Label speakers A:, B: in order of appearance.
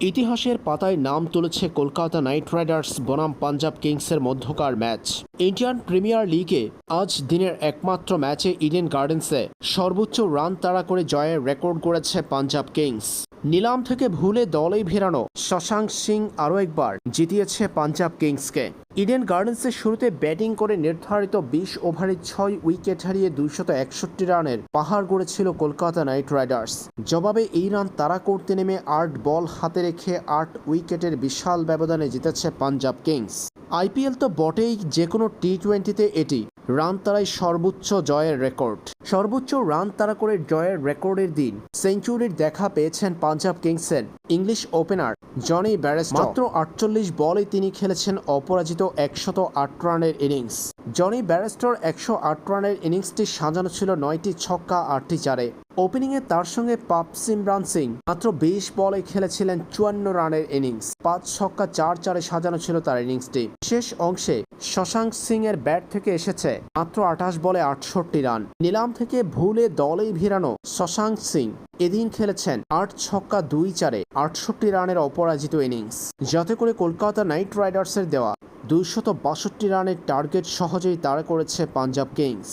A: ইতিহাসের পাতায় নাম তুলেছে কলকাতা নাইট রাইডার্স বনাম পাঞ্জাব কিংসের মধ্যকার ম্যাচ। ইন্ডিয়ান প্রিমিয়ার লিগে আজ দিনের একমাত্র ম্যাচে ইডেন গার্ডেন্সে সর্বোচ্চ রান তাড়া করে জয়ের রেকর্ড করেছে পাঞ্জাব কিংস। নিলাম থেকে ভুলে দলেই ভেরানো শশাঙ্ক সিং আরও একবার জিতিয়েছে পাঞ্জাব কিংসকে। ইডেন গার্ডেন্সের শুরুতে ব্যাটিং করে নির্ধারিত বিশ ওভারে ছয় উইকেট হারিয়ে দুইশত একষট্টি রানের পাহাড় গড়েছিল কলকাতা নাইট রাইডার্স। জবাবে এই রান তাড়া করতে নেমে আট বল হাতে রেখে আট উইকেটের বিশাল ব্যবধানে জিতেছে পাঞ্জাব কিংস। আইপিএল তো বটেই যে কোনো টি টোয়েন্টিতে এটি। রান তারাই সর্বোচ্চ জয়ের রেকর্ড। সর্বোচ্চ রান তারা করে জয়ের রেকর্ডের দিন সেঞ্চুরির দেখা পেয়েছেন পাঞ্জাব কিংসের ইংলিশ ওপেনার জনি ব্যারেস্ট মাত্র আটচল্লিশ বলে তিনি খেলেছেন অপরাজিত একশত আট রানের ইনিংস। জনি ব্যারেস্টর একশো আট রানের ইনিংসটি সাজানো ছিল নয়টি ছক্কা, আটটি চারে। ওপেনিংয়ে তার সঙ্গে পাপ সিমরান সিং। মাত্র বিশ বলে খেলেছিলেন চুয়ান্ন রানের ইনিংস। পাঁচ ছক্কা, চার চারে সাজানো ছিল তার ইনিংসটি। শেষ অংশে শশাঙ্ক সিং এর ব্যাট থেকে এসেছে মাত্র আঠাশ বলে আটষট্টি রান। নিলাম থেকে ভুলে দলেই ভিড়ানো শশাঙ্ক সিং এদিন খেলেছেন আট ছক্কা, দুই চারে আটষট্টি রানের অপরাজিত ইনিংস। যাতে করে কলকাতা নাইট রাইডার্সের দেওয়া দুইশত বাষট্টি রানের টার্গেট সহজেই তাড়া করেছে পাঞ্জাব কিংস।